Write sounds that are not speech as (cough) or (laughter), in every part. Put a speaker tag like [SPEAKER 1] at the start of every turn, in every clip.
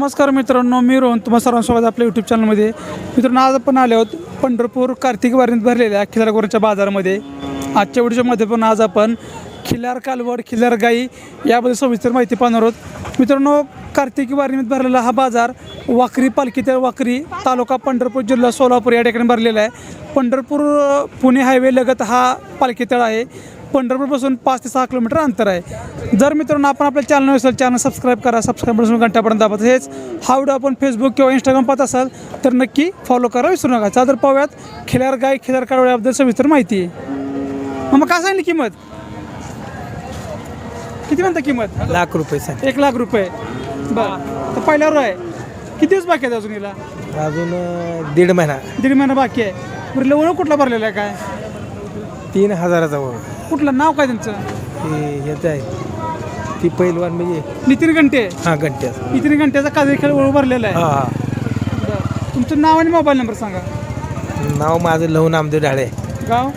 [SPEAKER 1] नमस्कार मित्रांनो मी रोहन. तुम्हा सर्वांसोबत आपल्या यूट्यूब चॅनलमध्ये मित्रांनो आज आपण आले आहोत पंढरपूर कार्तिक वारीत भरलेल्या खिलारगोरच्या बाजारामध्ये. आजच्या व्हिडिओमध्ये पण आज आपण खिलार कालवड खिलार गाई याबद्दल सविस्तर माहिती पाहणार आहोत. मित्रांनो कार्तिकी वारीमध्ये भरलेला हा बाजार वाकरी पालखी वाकरी तालुका पंढरपूर जिल्हा सोलापूर या ठिकाणी भरलेला आहे. पंढरपूर पुणे हायवे लगत हा पालखीतळ आहे. पंढरपूरपासून पाच ते सहा किलोमीटर अंतर आहे. जर मित्रांनो आपण आपल्या चॅनल असेल चॅनल सबस्क्राईब करा सबस्क्राईब बसून घंटापर्यंत दाबा. तसेच हा व्हिडिओ आपण फेसबुक किंवा इंस्टाग्राम पाहत असाल तर नक्की फॉलो करा विसरू नका. चला तर पाहूयात खिलार गाय खिलार कावड याबद्दल सविस्तर माहिती. आहे मग काय सांगली किंमत? किती म्हणता किंमत?
[SPEAKER 2] लाख रुपये सर
[SPEAKER 1] एक लाख रुपये. बरं. तर पहिल्यावर आहे. किती दिवस बाकी आहेत अजून हिला?
[SPEAKER 2] अजून अं, दीड महिना.
[SPEAKER 1] दीड महिना बाकी आहे. बरं ओळख कुठला भरलेला आहे काय?
[SPEAKER 2] तीन हजाराचा वर
[SPEAKER 1] कुठलं नाव काय त्यांचं?
[SPEAKER 2] ते ह्याचं आहे. ती पहिलवान म्हणजे
[SPEAKER 1] नितीन घंटे.
[SPEAKER 2] हा घंट्या
[SPEAKER 1] नितीन घंट्याचा काजळी खेळ भरलेला आहे.
[SPEAKER 2] हा हा.
[SPEAKER 1] बरं. तुमचं नाव आणि मोबाईल नंबर सांगा.
[SPEAKER 2] नाव माझं लहू नामदेव ढाळे.
[SPEAKER 1] गाव?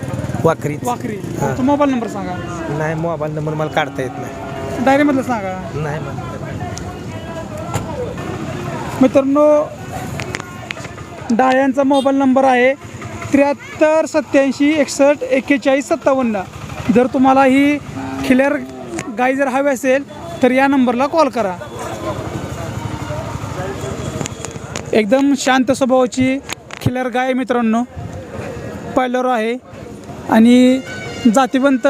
[SPEAKER 2] वाकरी.
[SPEAKER 1] वाकरी. तुमचा मोबाईल नंबर सांगा.
[SPEAKER 2] नाही मोबाईल नंबर मला काढता येत नाही.
[SPEAKER 1] डायरीमधलं सांगा.
[SPEAKER 2] नाही मला
[SPEAKER 1] मित्रांनो डाळ्यांचा मोबाईल नंबर आहे त्र्याहत्तर सत्याऐंशी एकसष्ट एक्केचाळीस सत्तावन्न. जर तुम्हाला ही खिलेर गाय जर हवी असेल तर या नंबरला कॉल करा. एकदम शांत स्वभावाची खिलर गाय आहे मित्रांनो पहिल्यावर आहे. आणि जातीवंत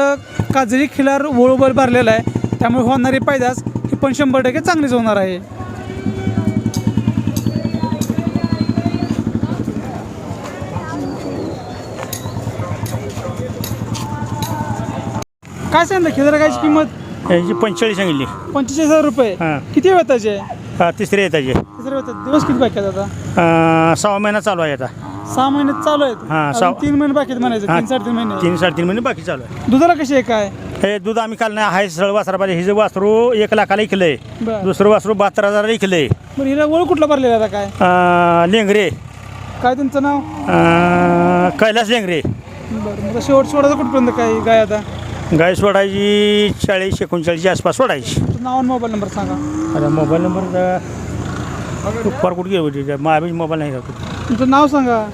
[SPEAKER 1] काजळी खिलार वळूबर भरलेला आहे. त्यामुळे होणारी पैदास ही पण शंभर टक्के चांगलीच होणार आहे. काय सांगितलं खिलार गायची किंमत?
[SPEAKER 3] याची पंचेचाळीस सांगितली.
[SPEAKER 1] पंचेचाळीस हजार रुपये.
[SPEAKER 3] हां.
[SPEAKER 1] किती
[SPEAKER 3] हा, तिसरी येताची
[SPEAKER 1] तिसरे वेतात दिवस किती बाकी आहेत आता?
[SPEAKER 3] अं, सहा महिना चालू आहे आता.
[SPEAKER 1] सहा महिने चालू आहेत?
[SPEAKER 3] हां,
[SPEAKER 1] अजून
[SPEAKER 3] सहा-
[SPEAKER 1] तीन महिने बाकी आहेत म्हणायचं
[SPEAKER 3] हां.
[SPEAKER 1] तीन साडेतीन महिने.
[SPEAKER 3] तीन साडेतीन महिने बाकी चालू आहे.
[SPEAKER 1] दुधाला कशी आहे काय?
[SPEAKER 3] हे दूध आम्ही काल नाही आहे सरळ वासरा पाहिजे हिचं वासरू एक लाखाला इकलंय
[SPEAKER 1] बरं.
[SPEAKER 3] दुसरं वासरू बहात्तर हजाराला इकलंय
[SPEAKER 1] बरं हिला ओळख कुठला भरलेला आता काय?
[SPEAKER 3] अं, लेंगरे.
[SPEAKER 1] काय त्यांचं नाव?
[SPEAKER 3] अं, कैलास लेंगरे.
[SPEAKER 1] बरं मग शेवट सोडायचं कुठपर्यंत काय गाय आता?
[SPEAKER 3] गाय सोडायची चाळीस एकोणचाळीसच्या आसपास सोडायची
[SPEAKER 1] तुझं नाव आणि मोबाईल नंबर सांगा.
[SPEAKER 3] आता मोबाईल नंबर फार कुठे गेलो माझ्या मोबाईल नाही जातो
[SPEAKER 1] तुमचं नाव सांगा.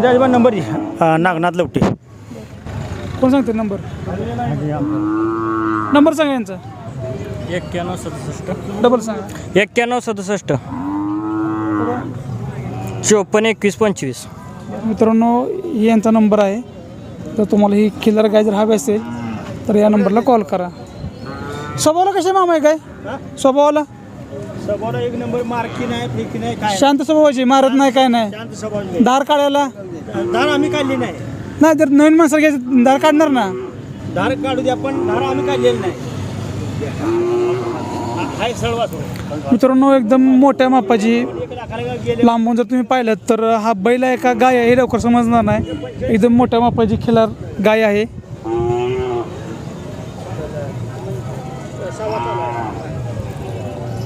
[SPEAKER 3] दाजीबा नंबर दे. अं, नागनाथ लवटे.
[SPEAKER 1] कोण सांगते नंबर? नंबर सांगा यांचा.
[SPEAKER 3] एक्क्याण्णव सदुसष्ट.
[SPEAKER 1] डबल सांगा.
[SPEAKER 4] एक्क्याण्णव सदुसष्ट. चोपन्न एकवीस पंचवीस.
[SPEAKER 1] मित्रांनो ही यांचा नंबर आहे. तर तुम्हाला ही किलर गाय जर हवी असेल तर या नंबरला कॉल करा. स्वभावाला कसे मामा आहे काय? स्वभावाला?
[SPEAKER 3] स्वभावला एक नंबर मार्की नाही नाही काय?
[SPEAKER 1] शांत स्वभावाची मारत नाही काय नाही.
[SPEAKER 3] स्वभाव
[SPEAKER 1] दार काढायला?
[SPEAKER 3] दार आम्ही काढली नाही.
[SPEAKER 1] नाही जर नवीन माणसाला घ्यायचं दार काढणार ना?
[SPEAKER 3] धार काढू द्या पण धार आम्ही काढलेली नाही. हाय सळवा
[SPEAKER 1] मित्रांनो एकदम मोठ्या मापाची
[SPEAKER 3] एक लाखाला गेले.
[SPEAKER 1] लांबून जर तुम्ही पाहिलं तर हा बैल आहे का गाय आहे हे लवकर समजणार नाही. एकदम मोठ्या मापाची खिलार गाय आहे.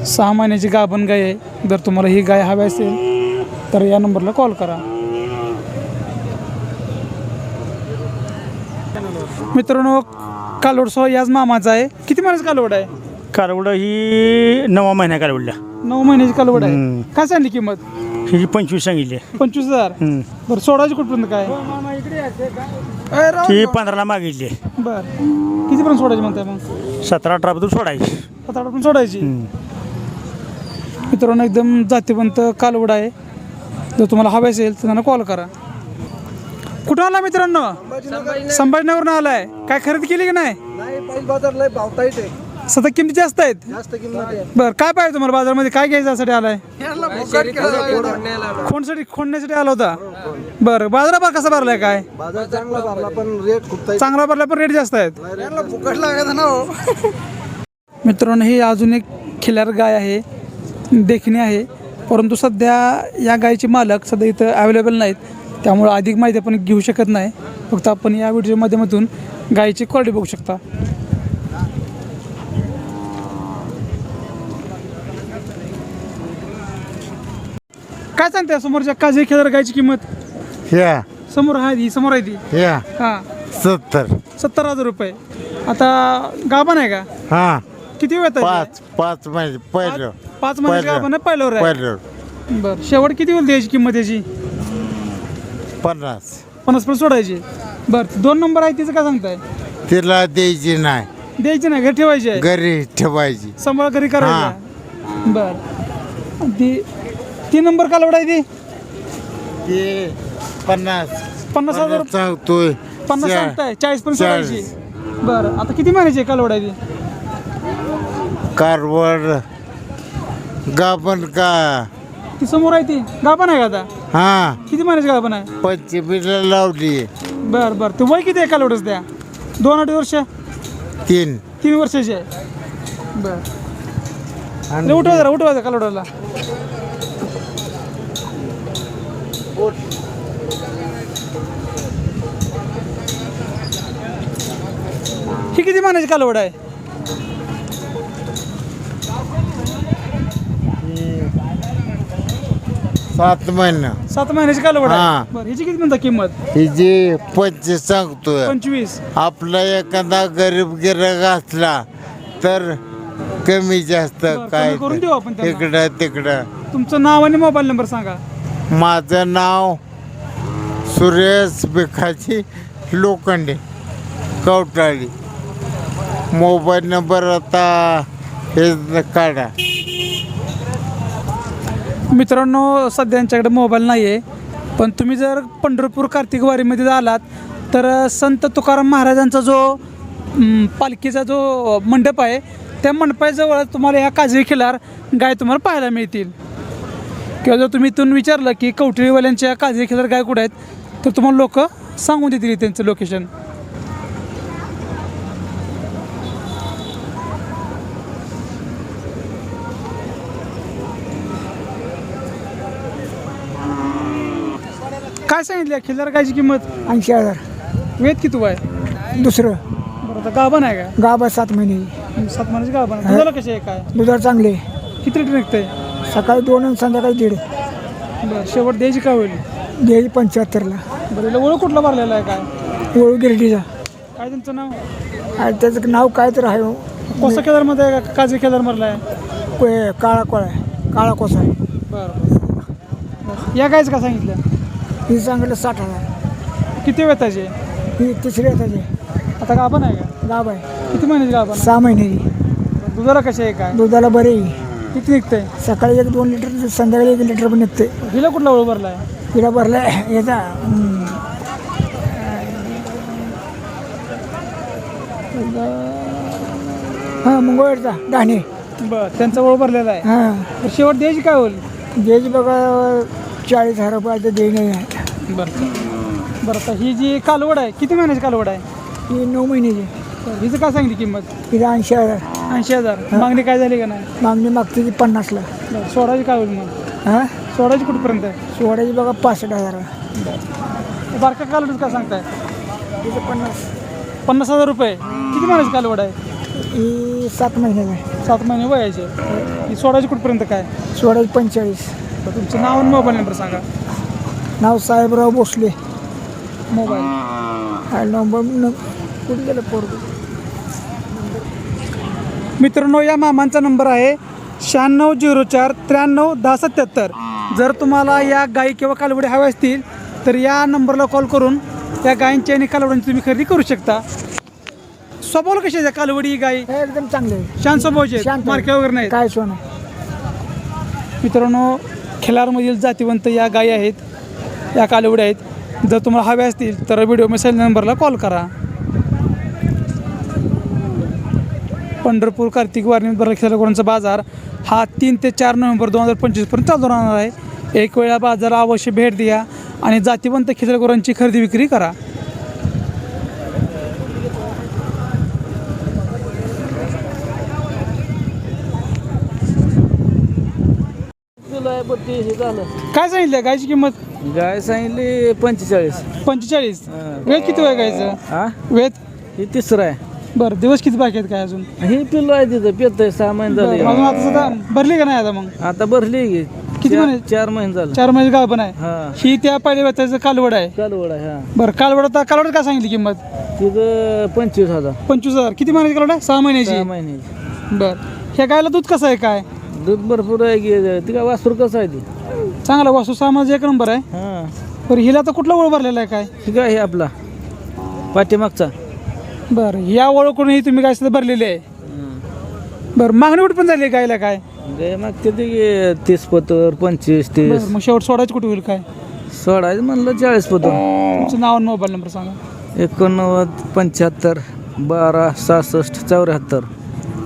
[SPEAKER 1] सहा महिन्याची गाभण गाय आहे. जर तुम्हाला ही गाय हवी असेल तर या नंबरला कॉल करा. मित्रांनो कालोडसह याच मामाचा आहे. किती महिन्याचा कालवड आहे?
[SPEAKER 3] कालवड ही नवा महिन्या कालवडल्या
[SPEAKER 1] नऊ महिन्याची कालवड आहे. काय सांगली किंमत?
[SPEAKER 3] हिची पंचवीस सांगितली.
[SPEAKER 1] पंचवीस हजार.
[SPEAKER 3] हम्म.
[SPEAKER 1] बरं सोडायची कुठपर्यंत काय?
[SPEAKER 3] ती पंधराला मागितली.
[SPEAKER 1] बर. कितीपर्यंत सोडायची म्हणताय मग?
[SPEAKER 3] सतरा अठरा बद्दल सोडायची.
[SPEAKER 1] सात आठ पण सोडायची. मित्रांनो एकदम जातीवंत कालवड आहे. जर तुम्हाला हवे असेल तर त्यांना कॉल करा. कुठं आला मित्रांनो? संभाजीनगरनं आलाय. काय खरेदी केली की नाही?
[SPEAKER 2] नाही पहिल बाजार लय भावताईट आहे.
[SPEAKER 1] सध्या किमती जास्त आहेत?
[SPEAKER 2] जास्त किंमत
[SPEAKER 1] बरं काय पाहिजे तुम्हाला बाजारमध्ये? काय घ्यायचं यासाठी आलाय? खोंडसाठी खोंडण्यासाठी आला होता. बरं बाजाराबार कसा भरलाय काय?
[SPEAKER 2] बाजार चांगला भरला पण रेट खूप
[SPEAKER 1] चांगला भरला पण रेट जास्त आहेत.
[SPEAKER 2] फुकट लागायचा ना
[SPEAKER 1] मित्रांनो ही अजून एक खिलार गाय आहे. देखणी आहे. परंतु सध्या या गायचे मालक सध्या इथं अवेलेबल नाहीत. त्यामुळं अधिक माहिती आपण घेऊ शकत नाही. फक्त आपण या व्हिडिओ माध्यमातून गायची क्वालिटी बघू शकता. काय सांगते समोरच्या काजळी खिलार गायची किंमत?
[SPEAKER 5] या.
[SPEAKER 1] समोर आहे ही समोर आहे ती.
[SPEAKER 5] या.
[SPEAKER 1] हां.
[SPEAKER 5] सत्तर.
[SPEAKER 1] सत्तर हजार रुपये. आता गाभण आहे का?
[SPEAKER 5] हा.
[SPEAKER 1] किती वेळ
[SPEAKER 5] पाच पाच महिने पहिलं.
[SPEAKER 1] पाच महिन्याची
[SPEAKER 5] पहिलं.
[SPEAKER 1] गाभण आहे पहिल्यावर आहे?
[SPEAKER 5] पहिलं
[SPEAKER 1] बरं. शेवट किती होईल द्यायची किंमत याची?
[SPEAKER 5] पन्नास.
[SPEAKER 1] पन्नास पण सोडायची. बरं दोन नंबर आहे तिचं काय सांगताय?
[SPEAKER 5] तिला द्यायची नाही.
[SPEAKER 1] द्यायची नाही घरी ठेवायची आहे?
[SPEAKER 5] घरी ठेवायची.
[SPEAKER 1] सांभाळ घरी करायची बर. ती तीन नंबर कालवड आहे ती?
[SPEAKER 5] ते पन्नास.
[SPEAKER 1] पन्नास हजार
[SPEAKER 5] सांगतोय
[SPEAKER 1] पन्नास
[SPEAKER 5] चा-
[SPEAKER 1] सांगताय चाळीस पण
[SPEAKER 5] चाळीस.
[SPEAKER 1] सोडायची बरं आता किती महिन्याची आहे कालवड आहे ती?
[SPEAKER 5] कारवड. गाभण का?
[SPEAKER 1] ती समोर आहे ती. गाभण आहे का आता?
[SPEAKER 5] हा.
[SPEAKER 1] किती महिन्याची गाभण आहे?
[SPEAKER 5] पंचमीला लावली.
[SPEAKER 1] बरं बरं. ते वय किती आहे कालवडच द्या दोन अडीच वर्ष?
[SPEAKER 5] तीन.
[SPEAKER 1] तीन वर्षाची आहे. बरं. लय उठवा जरा उठवा जरा कालवडाला. ही किती महिन्याची कालवड आहे?
[SPEAKER 5] सात महिना.
[SPEAKER 1] सात महिन्याची कालवड
[SPEAKER 5] हा.
[SPEAKER 1] आहे बरं हिची किती म्हणता किंमत?
[SPEAKER 5] ही जी पंचवीस सांगतोय.
[SPEAKER 1] पंचवीस.
[SPEAKER 5] आपला एखादा गरीब गिराक असला तर कमी जास्त
[SPEAKER 1] बरं,
[SPEAKER 5] काय
[SPEAKER 1] करून देऊ आपण त्यांना.
[SPEAKER 5] तिकडं तिकडं.
[SPEAKER 1] तुमचं नाव आणि मोबाईल नंबर सांगा.
[SPEAKER 5] माझं नाव सुरेश भिकाजी लोखंडे कवटाळी. मोबाईल नंबर आता हे काढा.
[SPEAKER 1] मित्रांनो सध्या यांच्याकडे मोबाईल नाही आहे पण तुम्ही जर पंढरपूर कार्तिक वारीमध्ये आलात तर संत तुकाराम महाराजांचा जो पालखीचा जो मंडप आहे त्या मंडपाजवळ तुम्हाला ह्या काजवी खिलार गाय तुम्हाला पाहायला मिळतील. किंवा जर तुम्ही इथून विचारलं की कवठळीवाल्यांच्या काजवी खिलार गाय कुठे आहेत तर तुम्हाला लोक सांगून देतील त्यांचं लोकेशन काय सांगितलं? खिल्लार गायची किंमत?
[SPEAKER 2] ऐंशी हजार.
[SPEAKER 1] वेद किती आहे
[SPEAKER 2] दुसरं.
[SPEAKER 1] बरं आता गाभण आहे का?
[SPEAKER 2] गाभा सात महिने.
[SPEAKER 1] सात महिन्याची गाभण आहे दुधाला कशी आहे काय?
[SPEAKER 2] दुधार चांगले
[SPEAKER 1] किती लिटर निघतंय?
[SPEAKER 2] सकाळी दोन आणि संध्याकाळी दीड.
[SPEAKER 1] बरं शेवट द्यायची काय होईल?
[SPEAKER 2] द्यायची पंच्याहत्तरला.
[SPEAKER 1] बरं हिला ओळख कुठला भरलेला आहे काय?
[SPEAKER 2] ओळू गिरडीचा.
[SPEAKER 1] काय तुमचं नाव?
[SPEAKER 2] आणि त्याचं नाव काय तर आहे. हो.
[SPEAKER 1] कोसा केदारमध्ये आहे का? काजळी केदार मरला आहे?
[SPEAKER 2] को- काळा कोळा आहे. काळा कोसा आहे.
[SPEAKER 1] बरं बरं. या गायचं का सांगितलं?
[SPEAKER 2] ही चांगलं साठ हजार.
[SPEAKER 1] किती वेताचे?
[SPEAKER 2] ही तिसरी येताची
[SPEAKER 1] आता गाभण आहे का?
[SPEAKER 2] गाभ आहे.
[SPEAKER 1] किती महिन्याची गाभण?
[SPEAKER 2] सहा महिन्याची
[SPEAKER 1] दुधाला कशी आहे काय?
[SPEAKER 2] दुधाला बरे
[SPEAKER 1] किती निघतंय?
[SPEAKER 2] सकाळी एक दोन लिटर संध्याकाळी एक लिटर पण निघते
[SPEAKER 1] हिला कुठला ओळख भरला आहे
[SPEAKER 2] तिला भरला याचा हम्म, हा मंगळवारचा डाणे
[SPEAKER 1] बरं त्यांचा ओळख भरलेला आहे.
[SPEAKER 2] हां.
[SPEAKER 1] तर शेवट द्यायची काय होईल?
[SPEAKER 2] द्यायची बघा चाळीस हजार रुपयाचं देणे आहे.
[SPEAKER 1] बरं बरं आता ही जी कालवड आहे किती महिन्याची कालवड आहे?
[SPEAKER 2] ही नऊ महिन्याची.
[SPEAKER 1] तर हिचं काय सांगितली किंमत?
[SPEAKER 2] तिला ऐंशी हजार.
[SPEAKER 1] ऐंशी हजार. मागणी काय झाली का नाही?
[SPEAKER 2] मागणी मागते ती पन्नासला.
[SPEAKER 1] बरं सोडायची काय होईल मग?
[SPEAKER 2] हां?
[SPEAKER 1] सोडायची कुठपर्यंत आहे?
[SPEAKER 2] सोडायची बघा पासष्ट हजार.
[SPEAKER 1] बारका कालवडच काय सांगताय?
[SPEAKER 2] तिचं पन्नास.
[SPEAKER 1] पन्नास हजार रुपये. किती महिन्याची कालवड आहे?
[SPEAKER 2] ही सात महिन्याचं आहे.
[SPEAKER 1] सात महिने वयाचे ही सोडायची कुठपर्यंत काय?
[SPEAKER 2] सोडायची पंचेचाळीस.
[SPEAKER 1] तर तुमचं नाव आणि मोबाईल नंबर सांगा.
[SPEAKER 2] नाव साहेबराव भोसले.
[SPEAKER 1] मोबाईल
[SPEAKER 2] हा. नंबर न कुठे गेलं पोरग?
[SPEAKER 1] मित्रांनो या मामांचा नंबर आहे शहाण्णव झिरो चार त्र्याण्णव दहा सत्याहत्तर. जर तुम्हाला या गायी किंवा कालवडी हव्या असतील तर या नंबरला कॉल करून या गायींची आणि कालवड्यांची तुम्ही खरेदी करू शकता. स्वभाव कशी आहे त्या कालवडी गाई?
[SPEAKER 2] हे एकदम चांगले आहे.
[SPEAKER 1] शांत स्वभावचे
[SPEAKER 2] शांत
[SPEAKER 1] मारक्या वगैरे नाहीत.
[SPEAKER 2] काय सोनं?
[SPEAKER 1] मित्रांनो खिलारमधील जातीवंत या गायी आहेत या कालवड्या आहेत. जर तुम्हाला हव्या असतील तर व्हिडिओ मेसेज नंबरला कॉल करा. पंढरपूर कार्तिक वारणी बरं खिलारगुरांचा बाजार हा तीन ते चार नोव्हेंबर दोन हजार पंचवीसपर्यंत चालू राहणार आहे. एक वेळा बाजाराला अवश्य भेट द्या आणि जातीवंत खिलारगुरांची खरेदी विक्री करा. काय सांगितलं? गायची किंमत?
[SPEAKER 2] गाय सांगितली पंचेचाळीस.
[SPEAKER 1] पंचेचाळीस? वेद किती आहे गायचं?
[SPEAKER 2] हा
[SPEAKER 1] वेद
[SPEAKER 2] ही तिसरं आहे.
[SPEAKER 1] बरं दिवस किती बाकी आहेत काय अजून?
[SPEAKER 2] ही पिल्लो आहे तिथं पेत आहे सहा महिने झाले.
[SPEAKER 1] अजून आता सध्या भरली का नाही आता मग?
[SPEAKER 2] आता भरली की
[SPEAKER 1] किती
[SPEAKER 2] चार-
[SPEAKER 1] महिने?
[SPEAKER 2] चार महिने झालं.
[SPEAKER 1] चार महिने गाव पण आहे.
[SPEAKER 2] हा.
[SPEAKER 1] ही त्या पहिल्या वेताचं कालवड आहे.
[SPEAKER 2] कालवड आहे हा.
[SPEAKER 1] बरं कालवड आता कालवड काय सांगितली किंमत?
[SPEAKER 2] तिथं पंचवीस हजार.
[SPEAKER 1] पंचवीस हजार. किती महिन्याची कालवड आहे? सहा महिन्याची.
[SPEAKER 2] सहा महिन्याची.
[SPEAKER 1] बर. ह्या गायला दूध कसं आहे काय?
[SPEAKER 2] दूध भरपूर आहे की ती काय वासरू कसं आहे ती?
[SPEAKER 1] चांगला वासू सामाज एक नंबर आहे.
[SPEAKER 2] हां.
[SPEAKER 1] बरं हिला तर कुठला ओळ भरलेला आहे काय?
[SPEAKER 2] ही काय आहे आपला. पाठीमागचा.
[SPEAKER 1] बरं या ओळखूनही तुम्ही काय सुद्धा भरलेली आहे. बरं मागणी कुठे पण झाली आहे गायला काय?
[SPEAKER 2] गाय मागते ते की तीस पतर पंचवीस तीस.
[SPEAKER 1] बरं मग शेवट सोडायचं कुठे होईल काय?
[SPEAKER 2] सोडायचं म्हणलं चाळीस पतर
[SPEAKER 1] तुमचं नाव आणि मोबाईल नंबर सांगा.
[SPEAKER 2] एकोणनव्वद पंच्याहत्तर बारा सहासष्ट चौऱ्याहत्तर.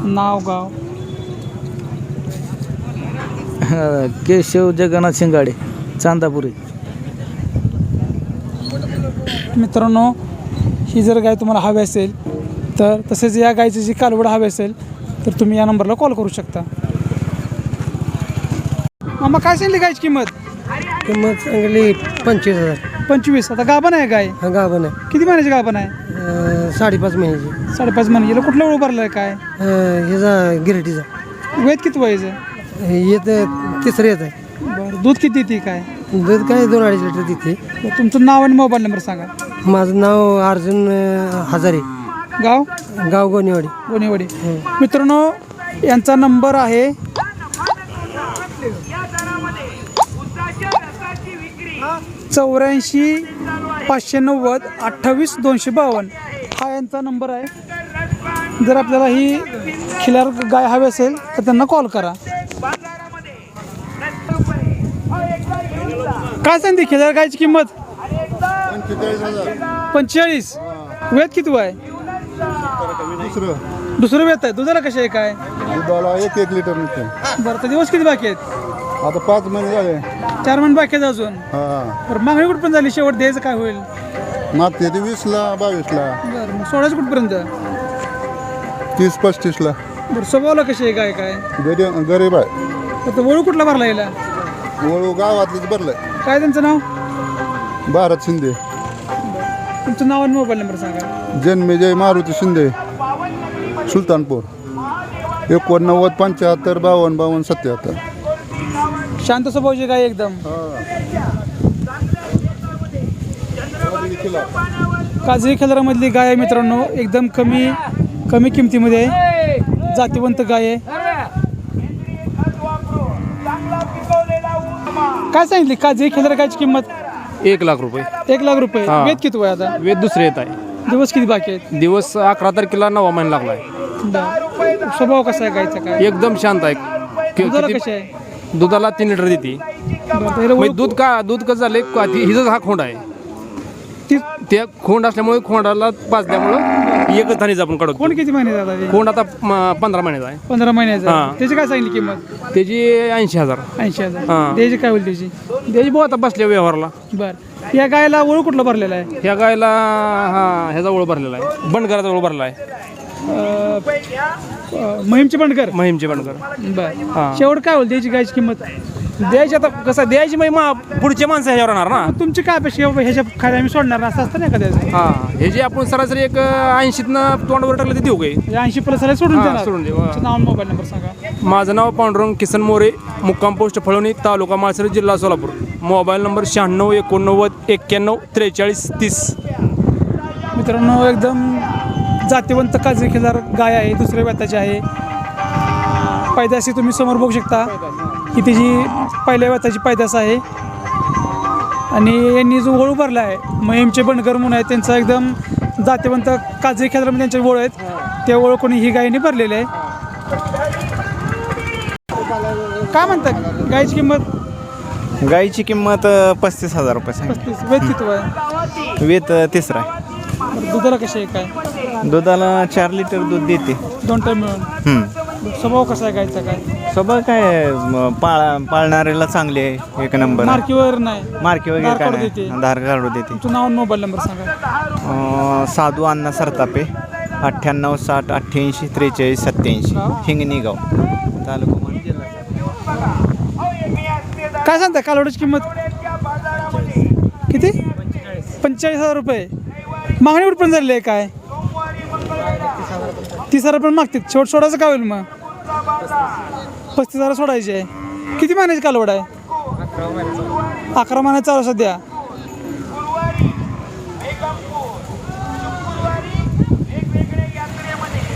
[SPEAKER 1] नाव गाव. (laughs)
[SPEAKER 2] केशव जगन्नाथ शिंगाडे चांदापुरी.
[SPEAKER 1] मित्रांनो ही जर गाय तुम्हाला हवी असेल तर तसेच या गायची जी कालवड हवी असेल तर तुम्ही या नंबरला कॉल करू शकता. मामा काय सांगली गायची किंमत?
[SPEAKER 6] किंमत चांगली पंचवीस हजार.
[SPEAKER 1] पंचवीस. आता गाभण आहे गाय?
[SPEAKER 6] हा गाभण आहे.
[SPEAKER 1] किती महिन्याची गाभण आहे?
[SPEAKER 6] साडेपाच महिन्याची.
[SPEAKER 1] साडेपाच महिने याला कुठला वेळ भरला आहे काय?
[SPEAKER 6] अं, ह्याचा गिरटीचा.
[SPEAKER 1] वेद किती व्हायचं
[SPEAKER 6] येत तिसरं येत. आहे
[SPEAKER 1] बरं दूध किती देते काय?
[SPEAKER 6] दूध काय दोन अडीच लिटर देते.
[SPEAKER 1] बरं, तुमचं नाव आणि मोबाईल नंबर सांगा.
[SPEAKER 6] माझं नाव अर्जुन अं, हजारे.
[SPEAKER 1] गाव?
[SPEAKER 6] गाव गोनेवाडी
[SPEAKER 1] गोनेवाडी मित्रांनो यांचा नंबर आहे. चौऱ्याऐंशी पाचशे नव्वद अठ्ठावीस दोनशे बावन्न. हा यांचा नंबर आहे. जर आपल्याला ही खिलार गाय हवी असेल तर त्यांना कॉल करा. काय सांगते खिलार गायची किंमत? पंचेचाळीस. वेद किती आहे
[SPEAKER 7] दुसरं
[SPEAKER 1] दुसरं वेत आहे. दुधाला कसे आहे काय?
[SPEAKER 7] दुधाला एक एक लिटर निघते
[SPEAKER 1] बरं तर दिवस किती बाकी आहेत?
[SPEAKER 7] आता पाच महिने झाले.
[SPEAKER 1] चार महिने बाकी आहेत अजून?
[SPEAKER 7] हा.
[SPEAKER 1] बरं मागणी कुठपर्यंत झाली? शेवट द्यायचं काय होईल?
[SPEAKER 7] मागते ते वीसला बावीसला.
[SPEAKER 1] बरं मग सोडायचं कुठपर्यंत?
[SPEAKER 7] तीस पस्तीसला.
[SPEAKER 1] बरं स्वभावला कशी आहे काय काय?
[SPEAKER 7] गरीब गरीब आहे.
[SPEAKER 1] तर वळू कुठला भरला याला?
[SPEAKER 7] वळू गावातलीच भरलंय.
[SPEAKER 1] काय त्यांचं नाव?
[SPEAKER 7] भारत शिंदे.
[SPEAKER 1] तुमचं नाव आणि मोबाईल नंबर सांगा.
[SPEAKER 7] जन्मेजय मारुती शिंदे सुलतानपूर. एकोणनव्वद पंच्याहत्तर बावन्न बावन्न सत्याहत्तर.
[SPEAKER 1] शांत स्वभावची काय एकदम. काजळी खेळामधली गाय आहे मित्रांनो एकदम कमी कमी किमतीमध्ये आहे. जातीवंत गाय आहे. काय सांगितली? काजळी खेळार गायची किंमत?
[SPEAKER 8] एक लाख रुपये.
[SPEAKER 1] एक लाख रुपये.
[SPEAKER 8] हा.
[SPEAKER 1] वेद किती वय आता?
[SPEAKER 8] वेद दुसरे येत आहे.
[SPEAKER 1] दिवस किती बाकी आहेत?
[SPEAKER 8] दिवस अकरा तारखेला नवा महिना लागलाय
[SPEAKER 1] बरं. स्वभाव कसा आहे गायचा काय?
[SPEAKER 8] एकदम शांत आहे. कि-
[SPEAKER 1] दुधाला
[SPEAKER 8] किती-
[SPEAKER 1] कशी आहे?
[SPEAKER 8] दुधाला तीन लिटर देते.
[SPEAKER 1] बरं, तर हिला
[SPEAKER 8] म्हणजे
[SPEAKER 1] ओळख-
[SPEAKER 8] दूध का दूध कसं झालंय? का- ती- हिचाच हा खोंड आहे.
[SPEAKER 1] ती
[SPEAKER 8] त्या खोंड असल्यामुळे खोंडाला पाजल्यामुळं एकच धानीच आपण काढतो
[SPEAKER 1] कोण किती महिने जातात?
[SPEAKER 8] खोंड आता म, पंधरा महिन्याचा आहे
[SPEAKER 1] पंधरा महिन्याचा
[SPEAKER 8] हा.
[SPEAKER 1] त्याची काय सांगितली किंमत?
[SPEAKER 8] त्याची ऐंशी हजार.
[SPEAKER 1] ऐंशी हजार.
[SPEAKER 8] हा.
[SPEAKER 1] त्याची काय होईल त्याची?
[SPEAKER 8] त्याची भाऊ आता बसल्या व्यवहारला.
[SPEAKER 1] बर. या गायला ओळख कुठला भरलेला आहे?
[SPEAKER 8] ह्या गायला हा ह्याचा ओळ भरलेला आहे. बंडकराचा ओळ भरला आहे.
[SPEAKER 1] अं, अं, महिमची बंडकर
[SPEAKER 8] महिमचे बंडकर
[SPEAKER 1] बर. शेवट काय होईल त्याची गायची किंमत?
[SPEAKER 8] द्यायची आता कसं द्यायची मग मा पुढचे माणसं ह्याच्यावर राहणार ना?
[SPEAKER 1] तुमची काय अपेक्षा आहे? ह्याच्या खाली आम्ही सोडणार नाही असं असतं ना एखाद्याचं?
[SPEAKER 8] हा हे जे आपण सरासरी एक ऐंशीतनं तोंडावर टाकलं ते देऊ काही
[SPEAKER 1] ऐंशी प्लस सोडून
[SPEAKER 8] हा,
[SPEAKER 1] देणार.
[SPEAKER 8] सोडून देऊ, हा.
[SPEAKER 1] तुमचं नाव मोबाईल नंबर सांगा.
[SPEAKER 8] माझं नाव पांडुरंग किसन मोरे मुक्काम पोस्ट फळवणी तालुका माळसरी जिल्हा सोलापूर. मोबाईल नंबर शहाण्णव एकोणनव्वद एक्क्याण्णव त्रेचाळीस तीस.
[SPEAKER 1] मित्रांनो एकदम जातीवंत काजरी खिलार गाय आहे दुसऱ्या व्यताची आहे. पैदाशी तुम्ही समोर बघू शकता की तिची पहिल्या व्यताची पैदास आहे. आणि यांनी जो ओळ भरला आहे महिमचे बंडकर म्हणून आहे त्यांचा एकदम जातीवंत काजरी खेळामध्ये त्यांचे ओळ आहेत. त्या ओळखून ही गायीने भरलेली आहे. काय म्हणतात? गायची किंमत?
[SPEAKER 9] गाईची किंमत पस्तीस हजार रुपये सांगितली.
[SPEAKER 1] पस्तीस. वेद किती आहे
[SPEAKER 9] वेत अ, तिसरा आहे.
[SPEAKER 1] दुधाला कशी आहे? काय?
[SPEAKER 9] दुधाला चार लिटर दूध देते.
[SPEAKER 1] दोन टाईम मिळून.
[SPEAKER 9] हम्म.
[SPEAKER 1] स्वभाव कसा आहे गायचा काय?
[SPEAKER 9] स्वभाव काय आहे, म, पाळा पाळणाऱ्याला चांगले आहे एक नंबर.
[SPEAKER 1] मार्कीवर नाही.
[SPEAKER 9] मार्के वगैरे
[SPEAKER 1] धार
[SPEAKER 9] काय
[SPEAKER 1] काढू
[SPEAKER 9] नाही.
[SPEAKER 1] देते.
[SPEAKER 9] धार काढू देते.
[SPEAKER 1] तुमचं नाव आणि मोबाईल नंबर सांगा.
[SPEAKER 9] अ, साधू अण्णा सरतापे अठ्ठ्याण्णव साठ अठ्ठ्याऐंशी त्रेचाळीस सत्याऐंशी
[SPEAKER 1] गाव?
[SPEAKER 9] हिंगणी गाव तालुका मान, जिल्हा.
[SPEAKER 1] काय सांगता कालवडाची किंमत? किती? पंचेचाळीस हजार रुपये. मागणी कुठपर्यंत झालेली आहे? काय? तीस हजार पण मागतात शेवट सोडायचं का होईल मग? पस्तीस हजार सोडायचे. आहे किती महिन्याची कालवड आहे? अकरा महिन्यात चालू सध्या.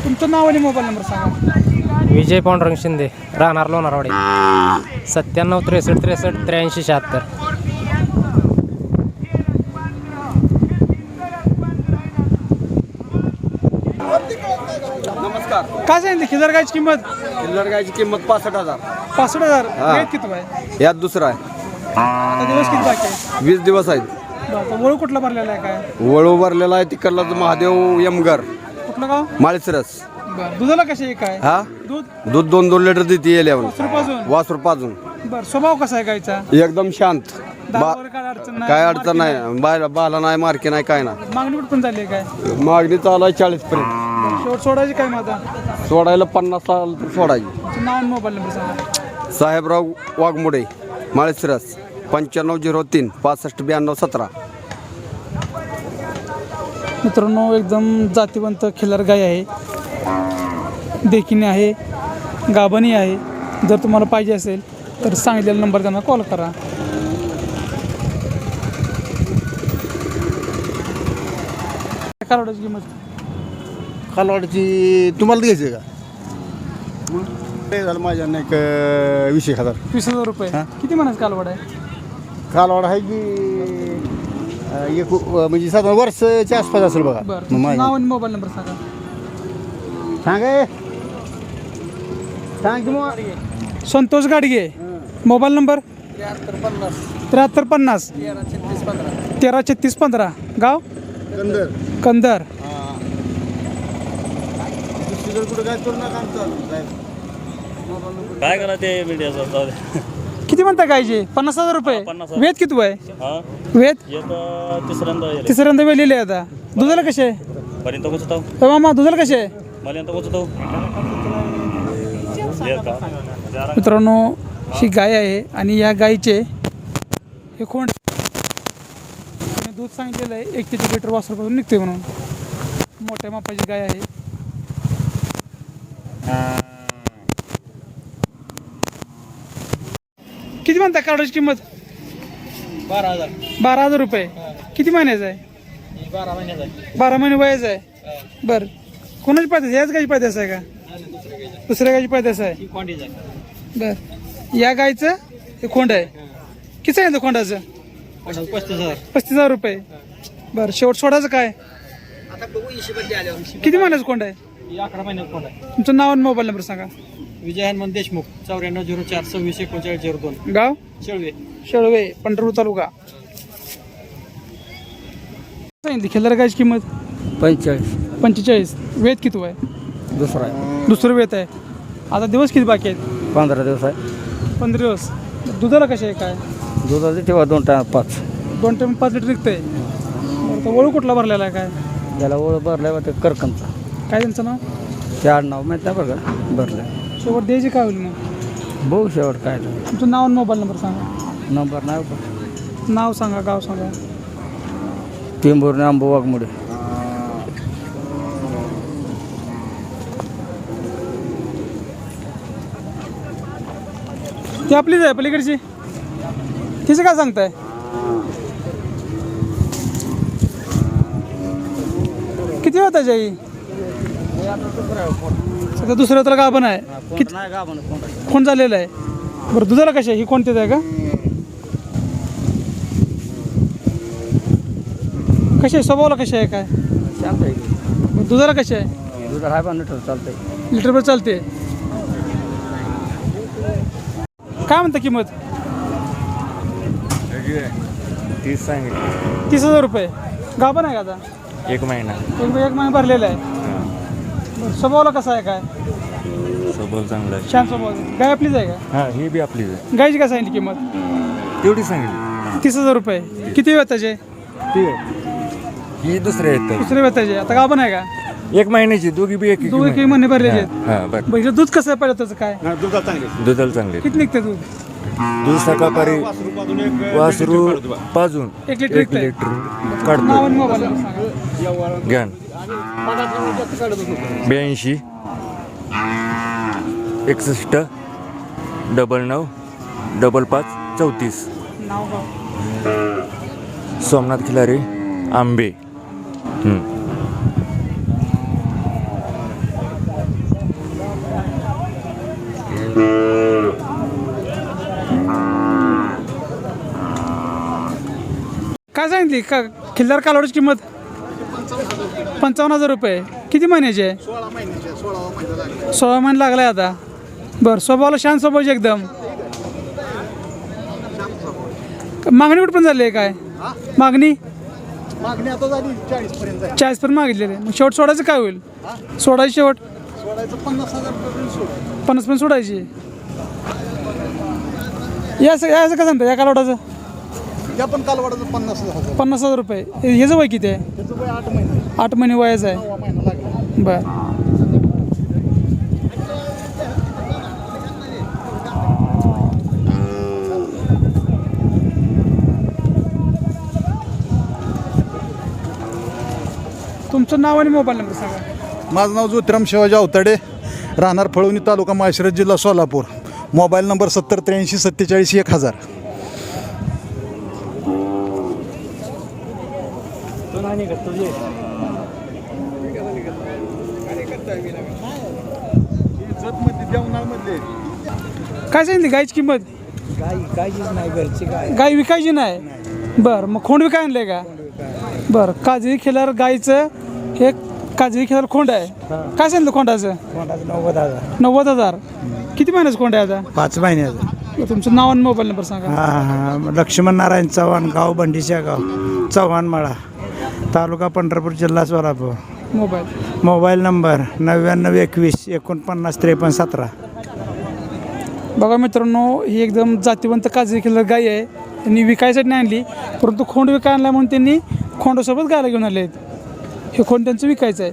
[SPEAKER 1] तुमचं नाव आणि मोबाईल नंबर सांगा.
[SPEAKER 10] विजय पांडुरंग शिंदे राहणार लोणारवाडी. सत्त्याण्णव त्रेसष्ट त्रेसष्ट त्र्याऐंशी शहात्तर.
[SPEAKER 1] काय सांगितली? खिल्लार गायची किंमत?
[SPEAKER 11] किल्लर गायची किंमत पासष्ट हजार.
[SPEAKER 1] पासष्ट हजार. वेळ किती आहे?
[SPEAKER 11] यात दुसरा आहे.
[SPEAKER 1] आता दिवस किती बाकी आहे?
[SPEAKER 11] वीस दिवस आहेत.
[SPEAKER 1] बरं, वळू कुठला भरलेला आहे काय?
[SPEAKER 11] वळू भरलेला आहे तिकडला तो महादेव यमगर
[SPEAKER 1] कुठलं गाव?
[SPEAKER 11] माळशिरस.
[SPEAKER 1] बरं दुधाला कसे आहे काय?
[SPEAKER 11] हा?
[SPEAKER 1] दूध?
[SPEAKER 11] दूध दोन दोन लिटर देते येल्यावर
[SPEAKER 1] वासरूपासून
[SPEAKER 11] वासरू पाजून?
[SPEAKER 1] बरं स्वभाव कसा आहे गायचा?
[SPEAKER 11] एकदम शांत. बा
[SPEAKER 1] काय अडचण नाही
[SPEAKER 11] काय अडचण नाही. बाय बाला नाही मार्के नाही काय नाही.
[SPEAKER 1] मागणी कुठून झाली आहे काय?
[SPEAKER 11] मागणी चालू आहे चाळीस पर्यंत
[SPEAKER 1] शेवट सोडायची काय माझा
[SPEAKER 11] सोडायला पन्नास साल तर सोडायची.
[SPEAKER 1] तुमचं नाव आणि मोबाईल नंबर सांगा.
[SPEAKER 11] साहेबराव वाघमोडे माळशिरस पंच्याण्णव झिरो तीन पासष्ट ब्याण्णव सतरा.
[SPEAKER 1] मित्रांनो एकदम जातीवंत खिल्लार गाय आहे. देखीने आहे गाभणी आहे. जर तुम्हाला पाहिजे असेल तर सांगितलेला नंबर त्यांना कॉल करा. कालवडाची किंमत?
[SPEAKER 12] कालवाडची तुम्हाला द्यायची का? ते झालं माझ्या एक वीस एक हजार.
[SPEAKER 1] वीस हजार रुपये. किती म्हणायचं कालवड आहे?
[SPEAKER 12] कालवाड आहे की अं, एक अं, म्हणजे साधारण वर्षाच्या आसपास असेल बघा.
[SPEAKER 1] बरं
[SPEAKER 12] मग
[SPEAKER 1] तुमचं
[SPEAKER 12] माझ्या-
[SPEAKER 1] नाव आणि मोबाईल नंबर सांगा.
[SPEAKER 12] सांग हे. सांग की मग.
[SPEAKER 1] संतोष गाडगे. Mobile number? त्र्याहत्तर पन्नास. तेरा छत्तीस पंधरा. गाव?
[SPEAKER 12] कंदर.
[SPEAKER 1] कंदर.
[SPEAKER 12] कुठं काय करू नका आमचं. साहेब.
[SPEAKER 13] काय करा ते मीडियाचं जाऊ दे
[SPEAKER 1] किती म्हणता गायचे पन्नास हजार रुपये?
[SPEAKER 13] पन्नास
[SPEAKER 1] वेद किती वय?
[SPEAKER 13] हा?
[SPEAKER 1] वेद?
[SPEAKER 13] येत तिसऱ्यांदा येईल.
[SPEAKER 1] तिसऱ्यांदा वेलेले आहे आता. दुधाला कसे आहे?
[SPEAKER 13] पर्यंत पोचतो
[SPEAKER 1] ए मामा दुधाला कसे आहे?
[SPEAKER 13] पर्यंत पोचतो
[SPEAKER 1] मित्रांनो ही गाय आहे आणि या गायीचे हे खोंड आणि दूध सांगितलेलं आहे एक ते दीड लिटर वासरूपासून निघते म्हणून. मोठ्या मापाची गाय आहे. किती म्हणता कार्डाची किंमत?
[SPEAKER 10] बारा हजार.
[SPEAKER 1] बारा हजार रुपये. किती महिन्याचं आहे?
[SPEAKER 10] बारा महिन्याचा
[SPEAKER 1] बारा महिने वयाचं आहे? बरं. कोणाची पैदास याच गायची पैदास आहे का? दुसऱ्या गायची पैदास आहे.
[SPEAKER 10] क्वांटिटी आहे.
[SPEAKER 1] बर. या गायचं हे खोंड आहे. किती सांगितलं खोंडाचं?
[SPEAKER 10] पस्तीस हजार.
[SPEAKER 1] पस्तीस हजार रुपये. बरं. शेवट सोडायचं काय? किती महिन्याचं खोंड आहे?
[SPEAKER 10] अकरा महिन्यात कोण आहे.
[SPEAKER 1] तुमचं नाव आणि मोबाईल नंबर सांगा.
[SPEAKER 10] विजय हनुमान देशमुख चौऱ्याण्णव झिरो चार सव्वीस एकोणचाळीस झिरो दोन.
[SPEAKER 1] गाव?
[SPEAKER 10] शेळवे.
[SPEAKER 1] शेळवे पंढरपूर तालुका. सांगितली खिल्लार गायची किंमत?
[SPEAKER 10] पंचेचाळीस.
[SPEAKER 1] पंचेचाळीस. वेद किती आहे
[SPEAKER 10] दुसरा आहे.
[SPEAKER 1] दुसरं वेत आहे. आता दिवस किती बाकी आहेत?
[SPEAKER 10] पंधरा दिवस आहे.
[SPEAKER 1] पंधरा दिवस. दुधाला कसे आहे काय?
[SPEAKER 10] दुधाचे ठेवा दोन टाइम पाच.
[SPEAKER 1] दोन टाइम पाच लिटर निघतंय बरं, तर वळू कुठला भरलेला आहे काय?
[SPEAKER 10] त्याला ओळ भरलाय वाटतं करकमचा.
[SPEAKER 1] काय त्यांचं नाव?
[SPEAKER 10] ते आडनाव माहीत नाही बरं का
[SPEAKER 1] शेवट द्यायची काय होईल मग?
[SPEAKER 10] बघू शेवट काय ते.
[SPEAKER 1] तुमचं नाव आणि मोबाईल नंबर सांगा.
[SPEAKER 10] नंबर नाही बघ.
[SPEAKER 1] नाव सांगा गाव सांगा.
[SPEAKER 10] टिंबूरने आंबो वाघमुडे.
[SPEAKER 1] ती आपलीच आहे पलीकडची. तिचं काय सांगताय? किती होता आई सध्या दुसऱ्या तर गाभण आहे. किती कोण झालेलं आहे? बरं दुधाला कशी आहे? ही कोणतीच आहे का? कशी आहे? स्वभावाला कशी आहे काय?
[SPEAKER 10] शांत आहे
[SPEAKER 1] बरं, दुधाला कशी आहे?
[SPEAKER 10] दुधा हाय पण लिटर चालतंय.
[SPEAKER 1] लिटरभर चालते. काय म्हणता किंमत?
[SPEAKER 14] तीस सांगितले.
[SPEAKER 1] तीस हजार रुपये. गाभण आहे का आता?
[SPEAKER 14] एक महिना.
[SPEAKER 1] एक एक महिना भरलेला आहे. बरं, स्वभावाला कसा आहे काय?
[SPEAKER 14] स्वभाव चांगला आहे.
[SPEAKER 1] छान स्वभाव आहे. गाय आपलीच आहे का?
[SPEAKER 14] हां ही बी आपलीच आहे.
[SPEAKER 1] गायची काय सांगितली किंमत?
[SPEAKER 14] तेवढी सांगितली.
[SPEAKER 1] तीस हजार रुपये. किती वेताचे?
[SPEAKER 14] ती ही दुसऱ्या आहेत
[SPEAKER 1] दुसरे वेताचे. आता गाभण आहे का?
[SPEAKER 14] एक महिन्याची दोघी बी एक
[SPEAKER 1] दोघे काही महिने भरलेले आहेत.
[SPEAKER 14] हां बरं.
[SPEAKER 1] दूध कसं आहे पहिलं त्याचं काय?
[SPEAKER 14] दुधाला चांगले
[SPEAKER 1] किती निघते दूध?
[SPEAKER 14] दूध सकाळपारी वासरू पाजून
[SPEAKER 1] एक लिटर
[SPEAKER 14] एक
[SPEAKER 1] निघतंय.
[SPEAKER 14] लिटर काढतो
[SPEAKER 1] नाव आणि मोबाईल नंबर सांगा.
[SPEAKER 14] घ्यान ब्याऐंशी एकसष्ट डबल नऊ डबल पाच चौतीस. सोमनाथ खिलारे आंबे.
[SPEAKER 1] काय सांगितली? का खिल्लार कालवडची किंमत? पंचावन्न हजार रुपये. किती महिन्याची? आहे सोळा महिने लागलाय आता. बरं स्वभावाला शांत स्वभावाची एकदम. मागणी कुठं पण झाली आहे काय? मागणी?
[SPEAKER 7] मागणी आता झाली चाळीस पर्यंत आहे
[SPEAKER 1] चाळीस पण मागितलेले मग शेवट सोडायचं काय होईल? सोडायची शेवट?
[SPEAKER 7] सोडायचं पन्नास हजार सोड.
[SPEAKER 1] पन्नास पण सोडायची. याचं याचं काय सांगता? या कालवडाचं
[SPEAKER 7] त्या पण कालवाडाचं पन्नास हजार
[SPEAKER 1] पन्नास हजार रुपये. हे- ह्याचं वय किती आहे?
[SPEAKER 7] त्याचं वय आठ महिने.
[SPEAKER 1] आठ महिने वयाचं आहे.
[SPEAKER 7] सव्वा महिना लागला.
[SPEAKER 1] बर. तुमचं नाव आणि मोबाईल नंबर सांगा.
[SPEAKER 7] माझं नाव ज्योतिराम शिवाजी अवताडे. राहणार फळवणी तालुका माळशिरस जिल्हा सोलापूर. मोबाईल नंबर सत्तर त्र्याऐंशी सत्तेचाळीस एक हजार.
[SPEAKER 1] काय सांगितली? गायची किंमत? गाय. विकायची नाही? बरं मग खोंड विकाय आणले का? बरं काजळी खिलार गायचं एक काजळी खिलार खोंड आहे. काय सांगितलं खोंडाचं?
[SPEAKER 3] नव्वद हजार.
[SPEAKER 1] नव्वद हजार. किती महिन्याचं खोंड आहे आता?
[SPEAKER 3] पाच महिन्याचं
[SPEAKER 1] तुमचं नाव आणि मोबाईल नंबर सांगा.
[SPEAKER 3] हां हां लक्ष्मण नारायण चव्हाण गाव बंडीच्या गाव चव्हाणमाळा तालुका पंढरपूर जिल्हा सोलापूर.
[SPEAKER 1] मोबाईल.
[SPEAKER 3] मोबाईल नंबर नव्याण्णव एकवीस एकोणपन्नास त्रेपन्न सतरा.
[SPEAKER 1] बघा मित्रांनो ही एकदम जातीवंत काजळी खिलार गाय आहे. त्यांनी विकायसाठी नाही आणली परंतु खोंड विकाय आणला म्हणून त्यांनी खोंडासोबत गायला घेऊन आले आहेत. हे खोंड त्यांचं विकायचं आहे.